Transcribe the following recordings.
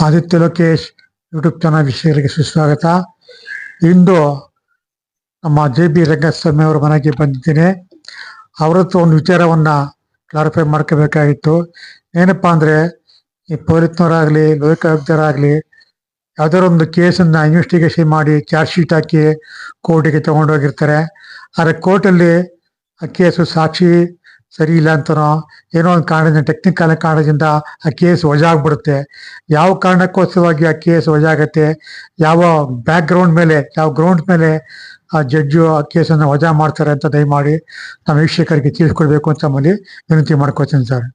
Aditya Lokesh YouTube channel ವಿಷಯಗಳಿಗೆ ಸುಸ್ವಾಗತ. ಇಂದು ನಮ್ಮ ಜೆ ಬಿ ರಂಗಸ್ವಾಮಿ ಅವರ ಮನೆಗೆ ಬಂದಿದ್ದೇನೆ. ಅವರತ್ತು ಒಂದು ವಿಚಾರವನ್ನ ಕ್ಲಾರಿಫೈ ಮಾಡ್ಕೋಬೇಕಾಗಿತ್ತು. ಏನಪ್ಪಾ ಅಂದ್ರೆ, ಈ ಪೊಲೀಸ್ನವರಾಗ್ಲಿ ಲೋಕಾಯುಕ್ತರಾಗ್ಲಿ ಯಾವ್ದಾದ್ರು ಒಂದು ಕೇಸನ್ನ ಇನ್ವೆಸ್ಟಿಗೇಷನ್ ಮಾಡಿ ಚಾರ್ಜ್ ಶೀಟ್ ಹಾಕಿ ಕೋರ್ಟಿಗೆ ತಗೊಂಡೋಗಿರ್ತಾರೆ. ಆದ್ರೆ ಕೋರ್ಟಲ್ಲಿ ಆ ಕೇಸು ಸಾಕ್ಷಿ ಸರಿ ಇಲ್ಲ ಅಂತನೋ ಏನೋ ಒಂದು ಕಾರಣದಿಂದ ಟೆಕ್ನಿಕಲ್ ಕಾರಣದಿಂದ ಆ ಕೇಸ್ ವಜಾಗ್ಬಿಡುತ್ತೆ. ಯಾವ ಕಾರಣಕ್ಕೋಸ್ಕರವಾಗಿ ಆ ಕೇಸ್ ವಜಾಗತ್ತೆ? ಯಾವ ಬ್ಯಾಕ್ ಗ್ರೌಂಡ್ ಮೇಲೆ, ಯಾವ ಗ್ರೌಂಡ್ ಮೇಲೆ ಆ ಜಡ್ಜು ಆ ಕೇಸನ್ನು ವಜಾ ಮಾಡ್ತಾರೆ ಅಂತ ದಯಮಾಡಿ ನಮ್ಮ ವೀಕ್ಷಕರಿಗೆ ತಿಳಿಸ್ಕೊಡ್ಬೇಕು ಅಂತ ನಮ್ಮಲ್ಲಿ ವಿನಂತಿ ಮಾಡ್ಕೋತೀನಿ ಸರ್.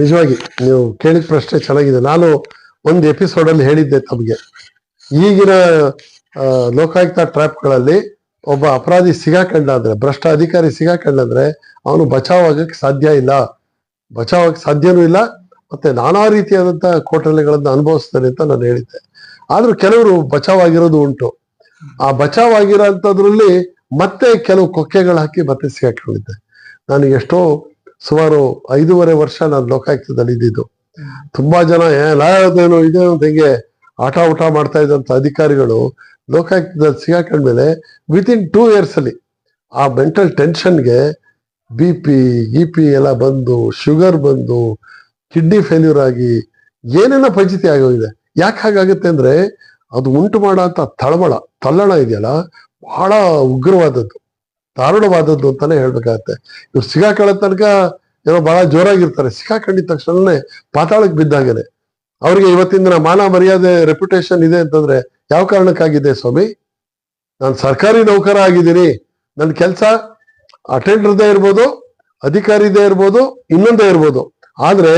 ನಿಜವಾಗಿ ನೀವು ಕೇಳಿದ ಪ್ರಶ್ನೆ ಚೆನ್ನಾಗಿದೆ. ನಾನು ಒಂದು ಎಪಿಸೋಡ್ ಅಲ್ಲಿ ಹೇಳಿದ್ದೆ ತಮಗೆ. ಈಗಿನ ಲೋಕಾಯುಕ್ತ ಟ್ರ್ಯಾಪ್ಗಳಲ್ಲಿ ಒಬ್ಬ ಅಪರಾಧಿ ಸಿಗಾಕೊಂಡಾದ್ರೆ ಭ್ರಷ್ಟ ಅಧಿಕಾರಿ ಸಿಗಾಕೊಂಡಂದ್ರೆ ಅವನು ಬಚಾವ್ ಆಗಕ್ಕೆ ಸಾಧ್ಯ ಇಲ್ಲ. ಬಚಾವ್ ಆಗಕ್ಕೆ ಸಾಧ್ಯನೂ ಇಲ್ಲ ಮತ್ತೆ ನಾನಾ ರೀತಿಯಾದಂತಹ ಕೋಟಲೆಗಳನ್ನ ಅನುಭವಿಸ್ತಾನೆ ಅಂತ ನಾನು ಹೇಳಿದ್ದೆ. ಆದ್ರೂ ಕೆಲವರು ಬಚಾವ್ ಆಗಿರೋದು ಉಂಟು. ಆ ಬಚಾವ್ ಆಗಿರೋಂಥದ್ರಲ್ಲಿ ಮತ್ತೆ ಕೆಲವು ಕೊಕ್ಕೆಗಳು ಹಾಕಿ ಮತ್ತೆ ಸಿಗಾಕೊಂಡಿದ್ದೆ ನಾನು ಎಷ್ಟೋ ಸುಮಾರು ಐದೂವರೆ ವರ್ಷ ನಾನು ಲೋಕಾಯುಕ್ತದಲ್ಲಿ ಇದ್ದಿದ್ದು. ತುಂಬಾ ಜನ ಏನೋ ಇದೆ ಅಂತ ಹಿಂಗೆ ಆಟ ಊಟ ಮಾಡ್ತಾ ಇದ್ದಂತ ಅಧಿಕಾರಿಗಳು ಲೋಕಾಯುಕ್ತದಲ್ಲಿ ಸಿಗಾಕೊಂಡ್ಮೇಲೆ ವಿತ್ ಇನ್ ಟೂ ಇಯರ್ಸ್ ಅಲ್ಲಿ ಆ ಮೆಂಟಲ್ ಟೆನ್ಷನ್ಗೆ ಬಿ ಪಿ ಇ ಪಿ ಎಲ್ಲ ಬಂದು ಶುಗರ್ ಬಂದು ಕಿಡ್ನಿ ಫೇಲ್ಯೂರ್ ಆಗಿ ಏನೇನೋ ಪರಿಚಿತಿ ಆಗೋಗಿದೆ? ಯಾಕೆ ಹಾಗಾಗುತ್ತೆ ಅಂದ್ರೆ ಅದು ಉಂಟು ಮಾಡೋ ಅಂತ ತಳಮಳ, ತಲ್ಲಣ ಇದೆಯಲ್ಲ, ಬಹಳ ಉಗ್ರವಾದದ್ದು, ದಾರುಣವಾದದ್ದು ಅಂತಾನೆ ಹೇಳ್ಬೇಕಾಗತ್ತೆ. ಇವ್ರು ಸಿಗಾಕೊಳ್ಳೋ ತನಕ ಏನೋ ಬಹಳ ಜೋರಾಗಿರ್ತಾರೆ. ಸಿಕ್ಕಾಕೊಂಡಿದ ತಕ್ಷಣನೇ ಪಾತಾಳಕ್ಕೆ ಬಿದ್ದಾಗನೆ. ಅವ್ರಿಗೆ ಇವತ್ತಿನ ಮಾನ ಮರ್ಯಾದೆ ರೆಪ್ಯುಟೇಷನ್ ಇದೆ ಅಂತಂದ್ರೆ ಯಾವ ಕಾರಣಕ್ಕಾಗಿದೆ ಸ್ವಾಮಿ? ನಾನು ಸರ್ಕಾರಿ ನೌಕರ ಆಗಿದ್ದೀನಿ. ನನ್ನ ಕೆಲಸ ಅಟೆಂಡರ್ದೇ ಇರ್ಬೋದು, ಅಧಿಕಾರಿದೇ ಇರ್ಬೋದು, ಇನ್ನೊಂದೇ ಇರ್ಬೋದು. ಆದರೆ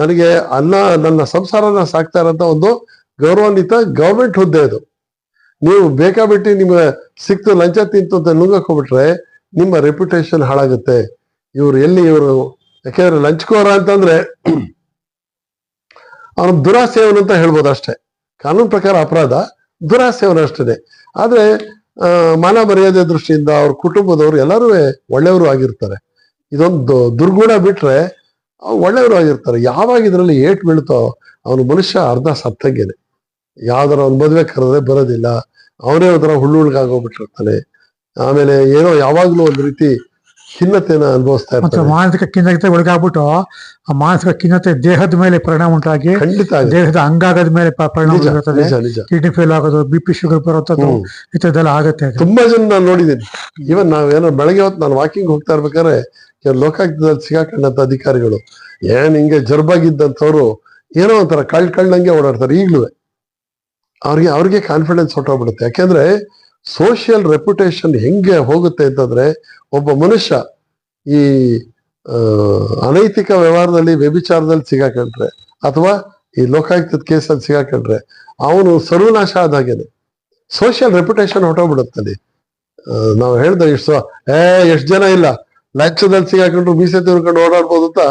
ನನಗೆ ಅನ್ನ, ನನ್ನ ಸಂಸಾರನ ಸಾಕ್ತಾ ಇರೋಂಥ ಒಂದು ಗೌರವಾನ್ವಿತ ಗೌರ್ಮೆಂಟ್ ಹುದ್ದೆ ಅದು. ನೀವು ಬೇಕಾಬಿಟ್ಟು ನಿಮ್ಗೆ ಸಿಕ್ತು ಲಂಚ ತಿಂತು ಅಂತ ನುಂಗಕ್ಕೆ ನಿಮ್ಮ ರೆಪ್ಯುಟೇಷನ್ ಹಾಳಾಗುತ್ತೆ. ಇವ್ರು ಎಲ್ಲಿ ಇವರು, ಯಾಕೆಂದ್ರೆ ಲಂಚ್ಕೋರ ಅಂತಂದ್ರೆ ಅವನು ದುರಾಸೆ ಅಂತ ಹೇಳ್ಬೋದು ಅಷ್ಟೇ. ಕಾನೂನು ಪ್ರಕಾರ ಅಪರಾಧ ದುರಾಸೆಯವನು ಅಷ್ಟೇ ಆದರೆ ಮಾನ ಮರ್ಯಾದೆ ದೃಷ್ಟಿಯಿಂದ ಅವ್ರ ಕುಟುಂಬದವರು ಎಲ್ಲರೂ ಒಳ್ಳೆಯವರು ಆಗಿರ್ತಾರೆ. ಇದೊಂದು ದುರ್ಗುಣ ಬಿಟ್ರೆ ಒಳ್ಳೆಯವರು ಆಗಿರ್ತಾರೆ. ಯಾವಾಗ ಇದರಲ್ಲಿ ಏಟ್ ಬೀಳ್ತೋ ಅವನು ಮನುಷ್ಯ ಅರ್ಧ ಸತ್ತಂಗೆನೆ. ಯಾವ್ದಾರ ಅವ್ನ ಮದುವೆ ಕರೆದ್ರೆ ಬರೋದಿಲ್ಲ. ಅವನೇ ಒಂಥರ ಹುಳ್ಳುಳ್ಗಾಗೋಗ್ಬಿಟ್ಟಿರ್ತಾನೆ. ಆಮೇಲೆ ಏನೋ ಯಾವಾಗಲೂ ಒಂದು ರೀತಿ ಖಿನ್ನತೆನ ಅನುಭವಿಸ್ತಾ ಇರ್ತಾರೆ. ಮಾನಸಿಕ ಖಿನ್ನತೆ ಒಳಗಾಗ್ಬಿಟ್ಟು ಆ ಮಾನಸಿಕ ಖಿನ್ನತೆ ದೇಹದ ಮೇಲೆ ಪರಿಣಾಮ ಉಂಟಾಗಿ ಖಂಡಿತ. ದೇಹದ ಅಂಗಾಗದ ಮೇಲೆ ಪರಿಣಾಮ ಬೀರುತ್ತದೆ. ಕಿಡ್ನಿ ಫೇಲ್ ಆಗೋದು ಬಿ ಪಿ ಶುಗರ್ ಬರುತ್ತದ್ದು ಹ್ಮ್. ಇಂಥದ್ದೆಲ್ಲ ಆಗುತ್ತೆ ತುಂಬಾ ಜನ ನಾನು ನೋಡಿದ್ದೀನಿ. ಇವನ್ ನಾವೇನೋ ಬೆಳಗ್ಗೆ ಹೊತ್ತು ನಾನು ವಾಕಿಂಗ್ ಹೋಗ್ತಾ ಇರ್ಬೇಕಾದ್ರೆ ಲೋಕಾಯುಕ್ತದಲ್ಲಿ ಸಿಗಾಕೊಂಡಂತ ಅಧಿಕಾರಿಗಳು ಏನ್ ಹಿಂಗೆ ಜರ್ಬಾಗಿದ್ದಂಥವ್ರು ಏನೋ ಒಂಥರ ಕಳ್ ಕಳ್ಳಂಗೆ ಓಡಾಡ್ತಾರೆ ಈಗ್ಲೂ. ಅವ್ರಿಗೆ ಅವ್ರಿಗೆ ಕಾನ್ಫಿಡೆನ್ಸ್ ಹೊಟ್ಟೋಗ್ಬಿಡುತ್ತೆ ಯಾಕೆಂದ್ರೆ ಸೋಷಿಯಲ್ ರೆಪ್ಯುಟೇಷನ್ ಹೆಂಗೆ ಹೋಗುತ್ತೆ ಅಂತಂದ್ರೆ ಒಬ್ಬ ಮನುಷ್ಯ ಈ ಅನೈತಿಕ ವ್ಯವಹಾರದಲ್ಲಿ ವ್ಯಭಿಚಾರದಲ್ಲಿ ಸಿಗಾಕೊಂಡ್ರೆ ಅಥವಾ ಈ ಲೋಕಾಯುಕ್ತದ ಕೇಸಲ್ಲಿ ಸಿಗಾಕೊಂಡ್ರೆ ಅವನು ಸರ್ವನಾಶ ಆದಾಗೇನೆ ಸೋಷಿಯಲ್ ರೆಪ್ಯುಟೇಷನ್ ಹೊಟ್ಟೋಗ್ಬಿಡುತ್ತಲ್ಲಿ ನಾವು ಹೇಳ್ದೆ ಇಷ್ಟು ಏ, ಎಷ್ಟು ಜನ ಇಲ್ಲ? ಲಕ್ಷದಲ್ಲಿ ಸಿಗಾಕೊಂಡ್ರು ಮೀಸೆ ತಿರ್ಕೊಂಡು ಓಡಾಡ್ಬೋದು ಅಂತ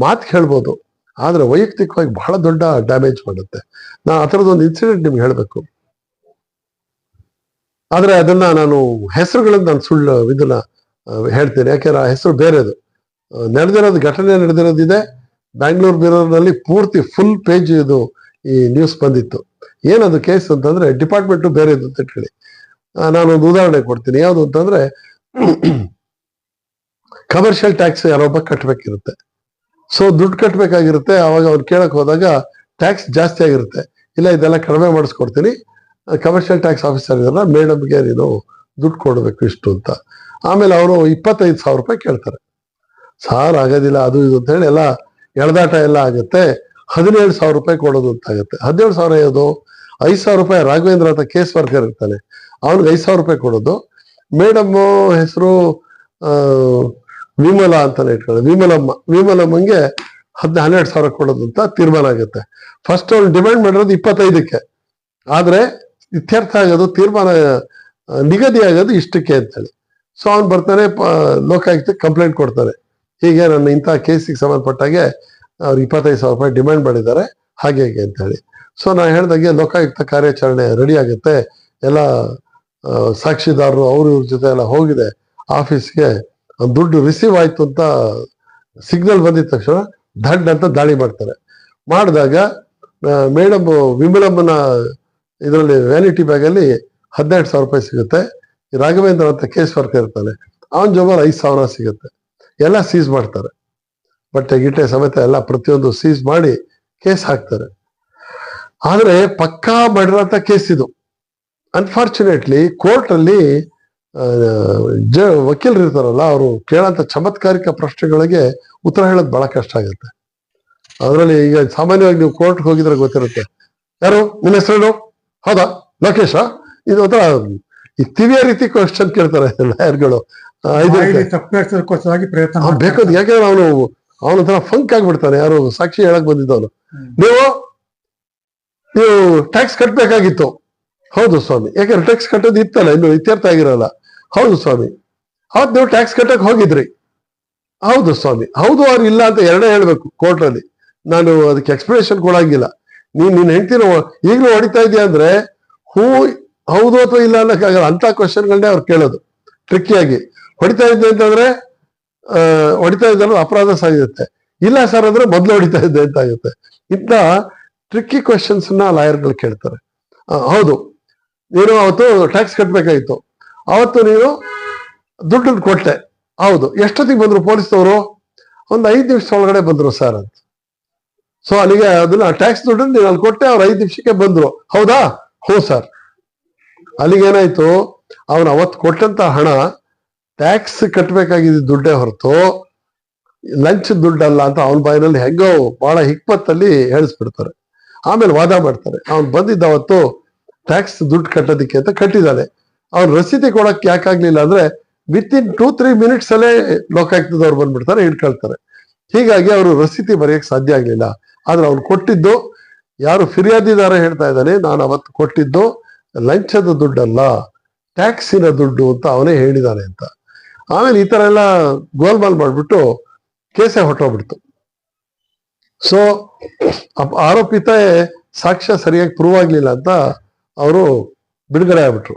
ಮಾತು ಕೇಳ್ಬೋದು ಆದ್ರೆ ವೈಯಕ್ತಿಕವಾಗಿ ಬಹಳ ದೊಡ್ಡ ಡ್ಯಾಮೇಜ್ ಮಾಡುತ್ತೆ. ನಾ ಆ ಥರದೊಂದು ಇನ್ಸಿಡೆಂಟ್ ನಿಮ್ಗೆ ಹೇಳ್ಬೇಕು. ಆದ್ರೆ ಅದನ್ನ ನಾನು ಹೆಸರುಗಳನ್ನ ನಾನು ಸುಳ್ಳು ಇದನ್ನ ಹೇಳ್ತೇನೆ. ಯಾಕೆಂದ್ರೆ ಆ ಹೆಸರು ಬೇರೆದು. ನಡೆದಿರೋದು ಘಟನೆ ನಡೆದಿರೋದಿದೆ. ಬ್ಯಾಂಗ್ಳೂರ್ ಬಿರೋರ್ನಲ್ಲಿ ಪೂರ್ತಿ ಫುಲ್ ಪೇಜ್ ಇದು ಈ ನ್ಯೂಸ್ ಬಂದಿತ್ತು. ಏನದು ಕೇಸ್ ಅಂತಂದ್ರೆ ಡಿಪಾರ್ಟ್ಮೆಂಟ್ ಬೇರೆದು ಅಂತ ಹೇಳಿ. ನಾನು ನಾನೊಂದು ಉದಾಹರಣೆ ಕೊಡ್ತೀನಿ. ಯಾವುದು ಅಂತಂದ್ರೆ ಕಮರ್ಷಿಯಲ್ ಟ್ಯಾಕ್ಸ್ ಯಾರೊಬ್ಬ ಕಟ್ಟಬೇಕಿರುತ್ತೆ ಸೊ ದುಡ್ಡು ಕಟ್ಟಬೇಕಾಗಿರುತ್ತೆ ಅವಾಗ ಅವ್ರು ಕೇಳಕ್ ಹೋದಾಗ ಟ್ಯಾಕ್ಸ್ ಜಾಸ್ತಿ ಆಗಿರುತ್ತೆ. ಇಲ್ಲ, ಇದೆಲ್ಲ ಕಡಿಮೆ ಮಾಡಿಸ್ಕೊಡ್ತೀನಿ. ಕಮರ್ಷಿಯಲ್ ಟ್ಯಾಕ್ಸ್ ಆಫೀಸರ್ ಇದಾರಲ್ಲ ಮೇಡಮ್ಗೆ ನೀನು ದುಡ್ಡು ಕೊಡಬೇಕು ಇಷ್ಟು ಅಂತ. ಆಮೇಲೆ ಅವರು ಇಪ್ಪತ್ತೈದು ಸಾವಿರ ರೂಪಾಯಿ ಕೇಳ್ತಾರೆ. ಸಾರ್, ಆಗೋದಿಲ್ಲ, ಅದು ಇದು ಅಂತ ಹೇಳಿ ಎಲ್ಲ ಎಳೆದಾಟ ಎಲ್ಲ ಆಗುತ್ತೆ. ಹದಿನೇಳು ಸಾವಿರ ರೂಪಾಯಿ ಕೊಡೋದು ಅಂತ ಆಗುತ್ತೆ. ಹದಿನೇಳು ಸಾವಿರ ಯಾವುದು? ಐದು ಸಾವಿರ ರೂಪಾಯಿ ರಾಘವೇಂದ್ರ ಅಂತ ಕೇಸ್ ವರ್ಕರ್ ಇರ್ತಾನೆ. ಅವ್ನಿಗೆ ಐದು ಸಾವಿರ ರೂಪಾಯಿ ಕೊಡೋದು. ಮೇಡಮ್ ಹೆಸರು ವಿಮಲ ಅಂತಾನೆ ಇಟ್ಕೊಳ್ಳಿ ವಿಮಲಮ್ಮ, ವಿಮಲಮ್ಮಂಗೆ ಹದ್, ಹನ್ನೆರಡು ಸಾವಿರ ಕೊಡೋದು ಅಂತ ತೀರ್ಮಾನ ಆಗುತ್ತೆ. ಫಸ್ಟ್ ಅವ್ನು ಡಿಮ್ಯಾಂಡ್ ಮಾಡಿರೋದು ಇಪ್ಪತ್ತೈದಕ್ಕೆ. ಆದ್ರೆ ಇತ್ಯರ್ಥ ಆಗೋದು ತೀರ್ಮಾನ ನಿಗದಿ ಆಗೋದು ಇಷ್ಟಕ್ಕೆ ಅಂತೇಳಿ. ಸೊ ಅವ್ನು ಬರ್ತಾನೆ, ಪ- ಲೋಕಾಯುಕ್ತ ಕಂಪ್ಲೇಂಟ್ ಕೊಡ್ತಾನೆ. ಹೀಗೆ ನನ್ನ ಇಂಥ ಕೇಸಿಗೆ ಸಂಬಂಧಪಟ್ಟಾಗೆ ಅವ್ರು ಇಪ್ಪತ್ತೈದು ಸಾವಿರ ರೂಪಾಯಿ ಡಿಮ್ಯಾಂಡ್ ಮಾಡಿದ್ದಾರೆ, ಹಾಗೆ ಹೇಗೆ ಅಂತ ಹೇಳಿ ಸೊ ನಾ ಹೇಳ್ದಂಗೆ ಲೋಕಾಯುಕ್ತ ಕಾರ್ಯಾಚರಣೆ ರೆಡಿ ಆಗುತ್ತೆ. ಎಲ್ಲ ಸಾಕ್ಷಿದಾರರು ಅವರು ಇವ್ರ ಜೊತೆ ಎಲ್ಲ ಹೋಗಿದೆ. ಆಫೀಸ್ಗೆ ದುಡ್ಡು ರಿಸೀವ್ ಆಯ್ತು ಅಂತ ಸಿಗ್ನಲ್ ಬಂದಿದ ತಕ್ಷಣ ದಂಡ್ ಅಂತ ದಾಳಿ ಮಾಡ್ತಾರೆ. ಮಾಡಿದಾಗ ಮೇಡಮ್ ವಿಮಲಮ್ಮನ ಇದರಲ್ಲಿ ವ್ಯಾನಿಟಿ ಬ್ಯಾಗಲ್ಲಿ ಹದಿನೆಂಟು ಸಾವಿರ ರೂಪಾಯಿ ಸಿಗುತ್ತೆ. ರಾಘವೇಂದ್ರ ಅಂತ ಕೇಸ್ ವರ್ಕ್ ಇರ್ತಾನೆ. ಅವನ ಜೋಬಲ್ಲಿ ಐದು ಸಾವಿರ ಸಿಗುತ್ತೆ. ಎಲ್ಲ ಸೀಸ್ ಮಾಡ್ತಾರೆ. ಬಟ್ಟೆ ಗಿಟ್ಟೆ ಸಮೇತ ಎಲ್ಲ ಪ್ರತಿಯೊಂದು ಸೀಸ್ ಮಾಡಿ ಕೇಸ್ ಹಾಕ್ತಾರೆ. ಆದರೆ ಪಕ್ಕಾ ಮಾಡಿರೋಂಥ ಕೇಸ್ ಇದು. ಅನ್ಫಾರ್ಚುನೇಟ್ಲಿ ಕೋರ್ಟ್ ಅಲ್ಲಿ ಜ, ವಕೀಲರು ಇರ್ತಾರಲ್ಲ, ಅವರು ಕೇಳಂತ ಚಮತ್ಕಾರಿಕ ಪ್ರಶ್ನೆಗಳಿಗೆ ಉತ್ತರ ಹೇಳೋದು ಬಹಳ ಕಷ್ಟ ಆಗುತ್ತೆ. ಅದರಲ್ಲಿ ಈಗ ಸಾಮಾನ್ಯವಾಗಿ ನೀವು ಕೋರ್ಟ್ಗೆ ಹೋಗಿದ್ರೆ ಗೊತ್ತಿರುತ್ತೆ. ಯಾರು? ನಿಮ್ಮ ಹೆಸರೇನು? ಹೌದಾ? ಲೋಕೇಶ? ಇದು ಒಂಥರ ಈ ತಿವಿಯ ರೀತಿ ಕ್ವಶನ್ ಕೇಳ್ತಾರೆ ಲಾಯರ್ಗಳು. ಪ್ರಯತ್ನ. ಬೇಕಾದ್ ಯಾಕೆಂದ್ರೆ ಅವನು ಅವನ ಹತ್ರ ಫಂಕ್ ಆಗ್ಬಿಡ್ತಾನೆ. ಯಾರು ಸಾಕ್ಷಿ ಹೇಳಕ್ ಬಂದಿದ್ದವನು. ನೀವು ನೀವು ಟ್ಯಾಕ್ಸ್ ಕಟ್ಟಬೇಕಾಗಿತ್ತು ಹೌದು ಸ್ವಾಮಿ. ಯಾಕಂದ್ರೆ ಟ್ಯಾಕ್ಸ್ ಕಟ್ಟೋದು ಇತ್ತಲ್ಲ ಇನ್ನು ಇತ್ಯರ್ಥ ಆಗಿರಲ್ಲ. ಹೌದು ಸ್ವಾಮಿ. ಅವತ್ತು ನೀವು ಟ್ಯಾಕ್ಸ್ ಕಟ್ಟಕ್ ಹೋಗಿದ್ರಿ. ಹೌದು ಸ್ವಾಮಿ. ಹೌದು ಅವ್ರು ಇಲ್ಲ ಅಂತ ಎರಡೇ ಹೇಳ್ಬೇಕು ಕೋರ್ಟ್ ಅಲ್ಲಿ ನಾನು ಅದಕ್ಕೆ ಎಕ್ಸ್ಪ್ಲನೇಷನ್ ಕೊಡಂಗಿಲ್ಲ. ನೀನ್ ನಿನ್ ಹೆಂಡತಿನ, ಈಗಲೂ ಹೊಡಿತಾ ಇದೆಯಾ ಅಂದ್ರೆ, ಹೂ, ಹೌದು ಅಥವಾ ಇಲ್ಲ ಅನ್ನಕ್ಕಾಗಲ್ಲ ಅಂತ ಕ್ವಶನ್ಗಳನ್ನೇ ಅವ್ರು ಕೇಳೋದು. ಟ್ರಿಕ್ಕಿಯಾಗಿ ಹೊಡಿತಾ ಇದ್ದೆ ಅಂತಂದ್ರೆ ಹೊಡಿತಾ ಇದ್ದಲ್ಲ ಅಪರಾಧ ಸಾಗಿರುತ್ತೆ ಇಲ್ಲ ಸರ್ ಅಂದ್ರೆ ಮೊದ್ಲು ಹೊಡಿತಾ ಇದ್ದೆ ಅಂತ ಆಗುತ್ತೆ. ಇಂಥ ಟ್ರಿಕ್ಕಿ ಕ್ವಶನ್ಸ್ನ ಲಾಯರ್ಗಳು ಕೇಳ್ತಾರೆ. ಹೌದು. ನೀನು ಅವತ್ತು ಟ್ಯಾಕ್ಸ್ ಕಟ್ಬೇಕಾಗಿತ್ತು ಅವತ್ತು ನೀನು ದುಡ್ಡನ್ನು ಕೊಟ್ಟೆ. ಹೌದು. ಎಷ್ಟೊತ್ತಿಗೆ ಬಂದ್ರು? ಪೊಲೀಸ್ನವರು? ಒಂದು ಐದು ನಿಮಿಷ ಒಳಗಡೆ ಬಂದ್ರು ಸರ್ ಅಂತ. ಸೊ ಅಲ್ಲಿಗೆ ಅದನ್ನ ಟ್ಯಾಕ್ಸ್ ದುಡ್ಡನ್ನು ಅಲ್ಲಿ ಕೊಟ್ಟೆ ಅವ್ರು ಐದು ನಿಮಿಷಕ್ಕೆ ಬಂದ್ರು. ಹೌದಾ? ಹೋ ಸರ್ ಅಲ್ಲಿಗೆ ಏನಾಯ್ತು? ಅವನು ಅವತ್ತು ಕೊಟ್ಟಂತ ಹಣ ಟ್ಯಾಕ್ಸ್ ಕಟ್ಟಬೇಕಾಗಿದ್ದ ದುಡ್ಡೇ ಹೊರತು ಲಂಚ್ ದುಡ್ಡಲ್ಲ ಅಂತ ಅವನ ಬಾಯಿನಲ್ಲಿ ಹೆಂಗೋ ಬಹಳ ಹಿಕ್ಪತ್ತಲ್ಲಿ ಹೇಳಿಸ್ಬಿಡ್ತಾರೆ. ಆಮೇಲೆ ವಾದ ಮಾಡ್ತಾರೆ. ಅವ್ನು ಬಂದಿದ್ದ ಅವತ್ತು ಟ್ಯಾಕ್ಸ್ ದುಡ್ಡು ಕಟ್ಟೋದಿಕ್ಕೆ ಅಂತ ಕಟ್ಟಿದ್ದಾನೆ ಅವ್ನು ರಸೀದಿ ಕೊಡಕ್ಕೆ ಯಾಕಾಗ್ಲಿಲ್ಲ ಅಂದ್ರೆ with in two three minutes ಅಲ್ಲೇ ಲೋಕಾಯುಕ್ತದವ್ರು ಬಂದ್ಬಿಡ್ತಾರೆ, ಹಿಡ್ಕೊಳ್ತಾರೆ. ಹೀಗಾಗಿ ಅವರು ರಸೀದಿ ಬರೆಯಕ್ ಸಾಧ್ಯ ಆಗ್ಲಿಲ್ಲ. ಆದ್ರೆ ಅವ್ನು ಕೊಟ್ಟಿದ್ದು, ಯಾರು ಫಿರ್ಯಾದಿದಾರ ಹೇಳ್ತಾ ಇದ್ದಾನೆ, ನಾನು ಅವತ್ತು ಕೊಟ್ಟಿದ್ದು ಲಂಚದ ದುಡ್ಡಲ್ಲ, ಟ್ಯಾಕ್ಸಿನ ದುಡ್ಡು ಅಂತ ಅವನೇ ಹೇಳಿದಾನೆ ಅಂತ. ಆಮೇಲೆ ಈ ತರ ಎಲ್ಲ ಗೋಲ್ಮಾಲ್ ಮಾಡಿಬಿಟ್ಟು ಕೇಸೇ ಹೊಟ್ಟೋಗ್ಬಿಡ್ತು ಸೊ ಆರೋಪಿತ ಸಾಕ್ಷ್ಯ ಸರಿಯಾಗಿ ಪ್ರೂವ್ ಆಗ್ಲಿಲ್ಲ ಅಂತ ಅವರು ಬಿಡುಗಡೆ ಆಗ್ಬಿಟ್ರು.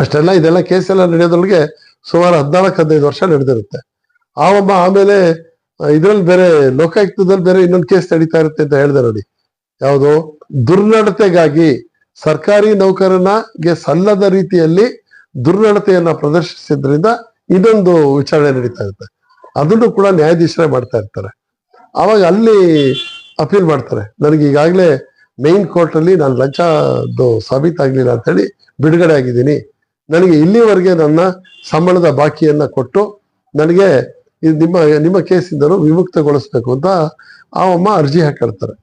ಅಷ್ಟೆಲ್ಲ ಇದೆಲ್ಲ ಕೇಸೆಲ್ಲ ನಡೆಯೋದ್ರೊಳಗೆ ಸುಮಾರು ಹದಿನಾಲ್ಕು, ಹದಿನೈದು ವರ್ಷ ನಡೆದಿರುತ್ತೆ. ಆವೊಬ್ಬ ಆಮೇಲೆ ಇದ್ರಲ್ಲಿ ಬೇರೆ ಲೋಕಾಯುಕ್ತದಲ್ಲಿ ಬೇರೆ ಇನ್ನೊಂದು ಕೇಸ್ ನಡೀತಾ ಇರುತ್ತೆ ಅಂತ ಹೇಳಿದೆ ನೋಡಿ. ಯಾವುದು? ದುರ್ನಡತೆಗಾಗಿ ಸರ್ಕಾರಿ ನೌಕರನಿಗೆ ಸಲ್ಲದ ರೀತಿಯಲ್ಲಿ ದುರ್ನಡತೆಯನ್ನ ಪ್ರದರ್ಶಿಸಿದ್ರಿಂದ ಇದೊಂದು ವಿಚಾರಣೆ ನಡೀತಾ ಇರುತ್ತೆ. ಅದನ್ನು ಕೂಡ ನ್ಯಾಯಾಧೀಶರೇ ಮಾಡ್ತಾ ಇರ್ತಾರೆ. ಅವಾಗ ಅಲ್ಲಿ ಅಪೀಲ್ ಮಾಡ್ತಾರೆ. ನನಗೆ ಈಗಾಗಲೇ ಮೇನ್ ಕೋರ್ಟ್ ಅಲ್ಲಿ ನಾನು ಲಂಚದ್ದು ಸಾಬೀತಾಗ್ಲಿಲ್ಲ ಅಂತ ಹೇಳಿ ಬಿಡುಗಡೆ ಆಗಿದ್ದೀನಿ. ನನಗೆ ಇಲ್ಲಿವರೆಗೆ ನನ್ನ ಸಂಬಳದ ಬಾಕಿಯನ್ನ ಕೊಟ್ಟು ನನಗೆ ಇದು ನಿಮ್ಮ ನಿಮ್ಮ ಕೇಸಿಂದನೂ ವಿಮುಕ್ತಗೊಳಿಸ್ಬೇಕು ಅಂತ ಆ ಅಮ್ಮ ಅರ್ಜಿ ಹಾಕಿರ್ತಾರೆ.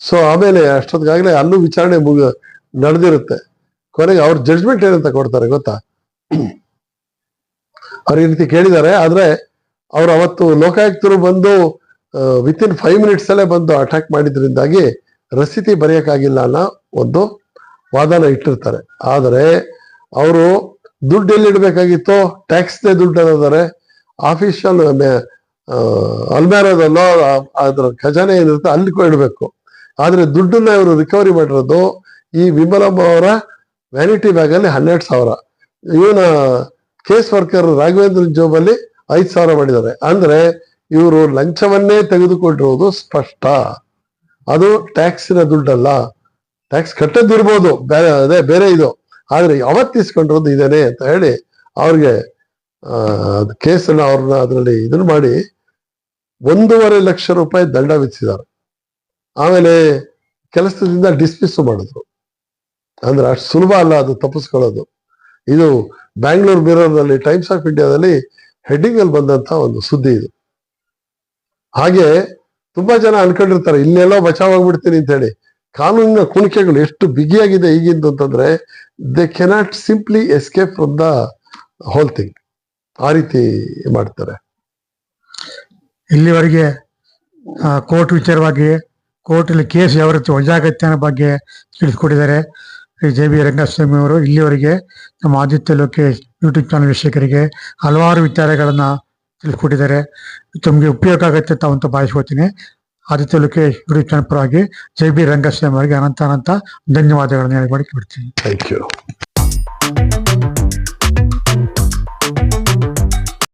ಸೊ ಆಮೇಲೆ ಅಷ್ಟೊತ್ತಿಗಾಗಲೇ ಅಲ್ಲೂ ವಿಚಾರಣೆ ಮುಗ, ನಡೆದಿರುತ್ತೆ. ಕೊನೆಗೆ ಅವ್ರ ಜಡ್ಜ್ಮೆಂಟ್ ಏನಂತ ಕೊಡ್ತಾರೆ ಗೊತ್ತಾ? ಅವ್ರ ಈ ರೀತಿ ಕೇಳಿದ್ದಾರೆ, ಆದ್ರೆ ಅವ್ರು ಅವತ್ತು ಲೋಕಾಯುಕ್ತರು ಬಂದು ವಿತ್ ಇನ್ ಫೈವ್ ಮಿನಿಟ್ಸ್ ಅಲ್ಲೇ ಬಂದು ಅಟ್ಯಾಕ್ ಮಾಡಿದ್ರಿಂದಾಗಿ ರಸೀತಿ ಬರೆಯಕ್ಕಾಗಿಲ್ಲ ಅನ್ನೋ ಒಂದು ವಾದನ ಇಟ್ಟಿರ್ತಾರೆ. ಆದರೆ, ಅವರು ದುಡ್ಡು ಎಲ್ಲಿ ಇಡಬೇಕಾಗಿತ್ತು? ಟ್ಯಾಕ್ಸ್ದೇ ದುಡ್ಡು ಅನ್ನೋದಾರೆ ಆಫೀಷಿಯಲ್ ಅಲ್ಮ್ಯಾರದಲ್ಲೋ ಅದರ ಖಜಾನೆ ಏನಿರುತ್ತೆ ಅಲ್ಲಿ ಇಡಬೇಕು. ಆದರೆ ದುಡ್ಡನ್ನ ಇವರು ರಿಕವರಿ ಮಾಡಿರೋದು ಈ ವಿಮಲಮ್ಮ ಅವರ ವ್ಯಾನಿಟಿ ಬ್ಯಾಗ್ ಅಲ್ಲಿ ಹನ್ನೆರಡು ಸಾವಿರ. ಇವನ ಕೇಸ್ ವರ್ಕರ್ ರಾಘವೇಂದ್ರ ಜೋಬಲ್ಲಿ ಐದು ಸಾವಿರ ಮಾಡಿದ್ದಾರೆ. ಅಂದ್ರೆ ಇವರು ಲಂಚವನ್ನೇ ತೆಗೆದುಕೊಂಡಿರುವುದು ಸ್ಪಷ್ಟ. ಅದು ಟ್ಯಾಕ್ಸಿನ ದುಡ್ಡಲ್ಲ. ಟ್ಯಾಕ್ಸ್ ಕಟ್ಟದಿರ್ಬೋದು ಬೇರೆ ಅದೇ ಬೇರೆ ಇದು. ಆದರೆ ಯಾವತ್ತು ಇಸ್ಕೊಂಡಿರೋದು ಇದೇನೆ ಅಂತ ಹೇಳಿ ಅವ್ರಿಗೆ ಆ ಕೇಸನ್ನು ಅವ್ರನ್ನ ಅದರಲ್ಲಿ ಇದನ್ನು ಮಾಡಿ ಒಂದೂವರೆ ಲಕ್ಷ ರೂಪಾಯಿ ದಂಡ ವಿಧಿಸಿದ್ದಾರೆ. ಆಮೇಲೆ ಕೆಲಸದಿಂದ ಡಿಸ್ಮಿಸ್ ಮಾಡಿದ್ರು. ಅಂದ್ರೆ ಅಷ್ಟು ಸುಲಭ ಅಲ್ಲ ಅದು ತಪ್ಪಿಸ್ಕೊಳ್ಳೋದು. ಇದು ಬ್ಯಾಂಗ್ಳೂರ್ ಮಿರರ್ನಲ್ಲಿ, ಟೈಮ್ಸ್ ಆಫ್ ಇಂಡಿಯಾದಲ್ಲಿ ಹೆಡ್ಡಿಂಗ್ ಅಲ್ಲಿ ಬಂದಂತ ಒಂದು ಸುದ್ದಿ ಇದು. ಹಾಗೆ ತುಂಬಾ ಜನ ಅನ್ಕೊಂಡಿರ್ತಾರೆ, ಇಲ್ಲೆಲ್ಲೋ ಬಚಾವ್ ಆಗ್ಬಿಡ್ತೀನಿ ಅಂತ ಹೇಳಿ. ಕಾನೂನಿನ ಕುಣಿಕೆಗಳು ಎಷ್ಟು ಬಿಗಿಯಾಗಿದೆ ಈಗಿಂದು ಅಂತಂದ್ರೆ they cannot simply escape from the whole thing ಆ ರೀತಿ ಮಾಡ್ತಾರೆ. ಇಲ್ಲಿವರೆಗೆ ಕೋರ್ಟ್ ವಿಚಾರವಾಗಿ ಕೋರ್ಟಲ್ಲಿ ಕೇಸ್ ಯಾವ ರೀತಿ ವಜಾಗತ್ತೆ ಅನ್ನೋ ಬಗ್ಗೆ ತಿಳಿಸ್ಕೊಟ್ಟಿದ್ದಾರೆ. ಶ್ರೀ ಜೆ ಬಿ ರಂಗಸ್ವಾಮಿ ಅವರು ಇಲ್ಲಿವರೆಗೆ ನಮ್ಮ ಆದಿತ್ಯ ಲೋಕೇಶ್ ಯೂಟ್ಯೂಬ್ ಚಾನಲ್ ವೀಕ್ಷಕರಿಗೆ ಹಲವಾರು ವಿಚಾರಗಳನ್ನ ತಿಳಿಸ್ಕೊಟ್ಟಿದ್ದಾರೆ. ತಮಗೆ ಉಪಯೋಗ ಆಗುತ್ತೆ ತಾವಂತ ಭಾವಿಸ್ಕೊತೀನಿ ಆದಿತ್ಯ ಲೋಕೇಶ್ ಯೂಟ್ಯೂಬ್ ಚಾನಲ್ ಪರವಾಗಿ ಜೆ ಬಿ ರಂಗಸ್ವಾಮಿ ಅವರಿಗೆ ಅನಂತ ಅನಂತ ಧನ್ಯವಾದಗಳನ್ನು ಹೇಳಿ ಬಿಡ್ತೀನಿ ಥ್ಯಾಂಕ್ ಯು